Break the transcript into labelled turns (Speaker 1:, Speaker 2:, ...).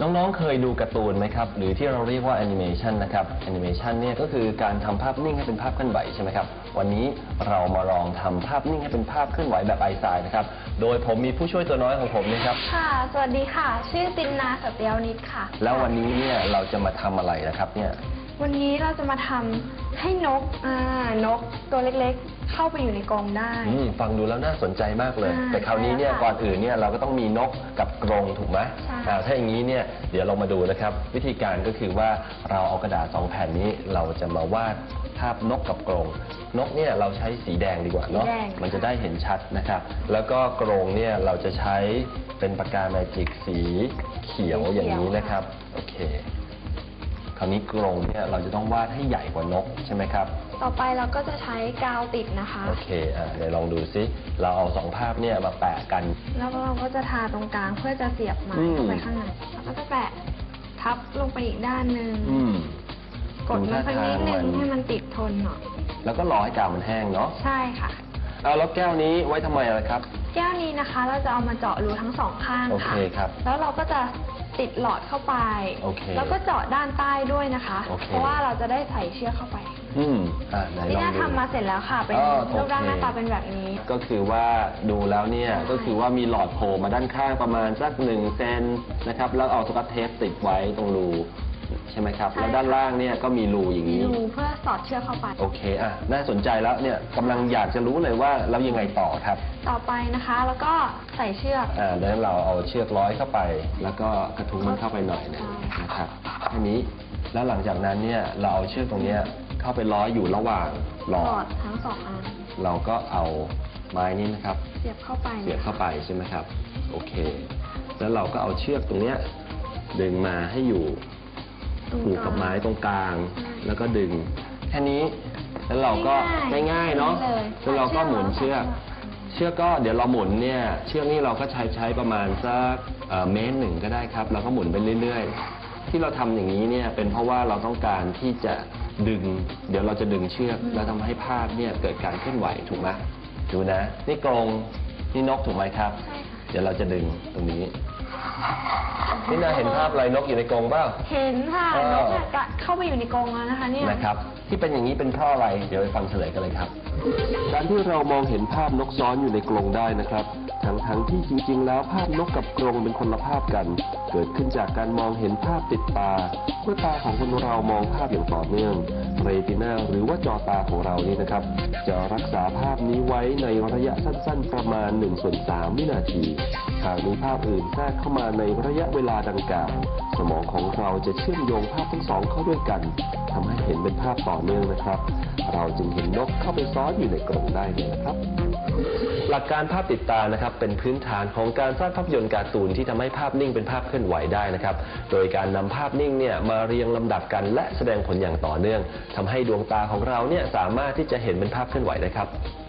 Speaker 1: น้องๆ เคยดูการ์ตูนไหมครับ หรือที่เราเรียกว่าแอนิเมชันนะครับแอนิเมชันเนี่ยก็คือการทำภาพนิ่งให้เป็นภาพเคลื่อนไหวใช่ไหมครับ วันนี้เรามาลองทำภาพนิ่งให้เป็นภาพเคลื่อนไหวแบบไอซายนะครับ โดยผมมีผู้ช่วยตัวน้อยของผมนะครับ
Speaker 2: ค่ะ สวัสดีค่ะ ชื่อตินนาสัตยาวนิดค่ะ
Speaker 1: แล้ววันนี้เนี่ยเราจะมาทำอะไรนะครับเนี่ย
Speaker 2: วันนี้เราจะมาทำให้นก อ่า นก ตัวเล็กๆ เข้าไปอยู่ในกรงได้
Speaker 1: อืมฟังดูแล้วน่าสนใจมากเลย
Speaker 2: ใช่
Speaker 1: แต่คราวนี้เนี่ย
Speaker 2: ใช่ค่ะ
Speaker 1: ก่อนอื่นเนี่ยเราก็ต้องมีนกกับกรงถูกไหม
Speaker 2: ใช่
Speaker 1: อ่าถ้าอย่างนี้เนี่ยเดี๋ยวเรามาดูนะครับ วิธีการก็คือว่าเราเอากระดาษสองแผ่นนี้เราจะมาวาดภาพนกกับกรงนกเนี่ยเราใช้สีแดงดีกว่าเนาะ
Speaker 2: สีแดง
Speaker 1: มันจะได้เห็นชัดนะครับ แล้วก็กรงเนี่ยเราจะใช้เป็นปากกาแมจิกสีเขียวอย่างนี้นะครับโอเค คราวนี้กรงเนี่ยเราจะต้องวาดให้ใหญ่กว่านกใช่ไหมครับ
Speaker 2: ต่อไปเราก็จะใช้กาวติดนะคะ
Speaker 1: โอเคอ่าเดี๋ยวลองดูซิ เราเอาสองภาพเนี่ยมาแปะกัน
Speaker 2: แล้วเราก็จะทาตรงกลางเพื่อจะเสียบไม้
Speaker 1: อืม
Speaker 2: เข้าไปข้างในแล้วก็จะแปะทับลงไปอีกด้านหนึ่ง
Speaker 1: อืม
Speaker 2: กดมันสักนิดนึงให้มันติดทนหน่อย
Speaker 1: แล้วก็รอให้กาวมันแห้งเนาะ
Speaker 2: ใช่ค่ะ
Speaker 1: เอาแล้วแก้วนี้ไว้ทำไมล่ะครับ
Speaker 2: แก้วนี้นะคะ เราจะเอามาเจาะรูทั้งสองข้าง
Speaker 1: โอ
Speaker 2: ค่ะ
Speaker 1: เคครับ
Speaker 2: แล้วเราก็จะติดหลอดเข้าไป
Speaker 1: โอเค
Speaker 2: แล้วก็เจาะด้านใต้ด้วยนะคะ
Speaker 1: โอเค
Speaker 2: เพราะว่าเราจะได้ใส่เชือกเข้าไป
Speaker 1: อืมอ่าไหน
Speaker 2: นี่
Speaker 1: ลอง
Speaker 2: น่า
Speaker 1: ดู
Speaker 2: ทำมาเสร็จแล้วค่ะ เป็น
Speaker 1: อ๋อโอเค
Speaker 2: รูปร่างหน้าตาเป็นแบบนี้
Speaker 1: ก็คือว่าดูแล้วเนี่ย
Speaker 2: ใช่
Speaker 1: ก็คือว่ามีหลอดโผล่มาด้านข้างประมาณสักหนึ่งเซนนะครับแล้วเอาสกอตเทปติดไว้ตรงรู ใช่ไหมครับ แล้วด้านล่างเนี่ยก็มีรูอย่าง
Speaker 2: มี
Speaker 1: นี้
Speaker 2: รูเพื่อสอดเชือกเข้าไป
Speaker 1: โอเคอะน่าสนใจแล้วเนี่ยกำลังอยากจะรู้เลยว่าแล้วยังไงต่อครับ
Speaker 2: ต่อไปนะคะ แล้วก็ใส่เชือก
Speaker 1: อ่าดังนั้นเราเอาเชือกร้อยเข้าไป แล้วก็กระทุ้งมันเข้าไปหน่อยหนึง
Speaker 2: ใช่
Speaker 1: นะครับแค่นี้แล้วหลังจากนั้นเนี่ยเราเอาเชือกตรงเนี้ยเข้าไปร้อยอยู่ระหว่างหล
Speaker 2: หล
Speaker 1: อ
Speaker 2: อ
Speaker 1: ด
Speaker 2: ดทั้งสองอัน
Speaker 1: เราก็เอาไม้นี้นะครับ
Speaker 2: เสียบเข้าไป
Speaker 1: เสียบเข้าไปใช่ไหมครับ โอเค แล้วเราก็เอาเชือกตรงเนี้ยดึงมาให้อยู่
Speaker 2: ตรง
Speaker 1: ผูก
Speaker 2: ลาง
Speaker 1: กับไม้ตรงกลาง
Speaker 2: ใช่
Speaker 1: แล้วก็ดึง แค่นี้ แล้วเราก็
Speaker 2: ง่ายๆ
Speaker 1: ง่ายๆเนาะ
Speaker 2: เลย
Speaker 1: แล้วเราก็หมุนเชือก
Speaker 2: เชือก
Speaker 1: เชือกก็เดี๋ยวเราหมุนเนี่ยเชือกนี่เราก็ใช้ใช้ประมาณสักเอ่อเมตรหนึ่งก็ได้ครับแล้วก็หมุนไปเรื่อย ๆ ที่เราทำอย่างนี้เนี่ยเป็นเพราะว่าเราต้องการที่จะดึง เดี๋ยวเราจะดึงเชือกแล้วทำให้ภาพเนี่ยเกิดการเคลื่อนไหวถูกไหมดูนะ นี่กรงนี่นกถูกไหมครับ
Speaker 2: ใช่ค่ะ
Speaker 1: เดี๋ยวเราจะดึงตรงนี้ นี่นาเห็นภาพอะไรนกอยู่ในกรงเปล่า
Speaker 2: เห็นค่ะ
Speaker 1: เออ
Speaker 2: นกเนี่ยกะเข้าไปอยู่ในกรงแล้วนะคะเนี่ย
Speaker 1: นะครับ ที่เป็นอย่างนี้เป็นเพราะอะไร เดี๋ยวไปฟังเฉลยกันเลยครับ การที่เรามองเห็นภาพนกซ้อนอยู่ในกรงได้นะครับทั้งทั้งๆที่จริงๆ แล้วภาพนกกับกรงเป็นคนละภาพกัน เกิดขึ้นจากการมองเห็นภาพติดตา เมื่อตาของคนเรามองภาพอย่างต่อเนื่อง เรตินาหรือว่าจอตาของเรานี่นะครับ จะรักษาภาพนี้ไว้ในระยะสั้นๆ ประมาณ1ส่วน3วินาที หากมีภาพอื่นแทรกเข้ามาในระยะเวลาดังกล่าว สมองของเราจะเชื่อมโยงภาพทั้งสองเข้าด้วยกันทำให้เห็นเป็นภาพต่อเนื่องนะครับ เราจึงเห็นนกเข้าไปซ้อนอยู่ในกรงได้เลยนะครับ หลักการภาพติดตานะครับเป็นพื้นฐานของการสร้างภาพยนตร์การ์ตูนที่ทำให้ภาพนิ่งเป็นภาพเคลื่อนไหวได้นะครับ โดยการนำภาพนิ่งเนี่ยมาเรียงลำดับกันและแสดงผลอย่างต่อเนื่องทำให้ดวงตาของเราเนี่ยสามารถที่จะเห็นเป็นภาพเคลื่อนไหวได้ครับ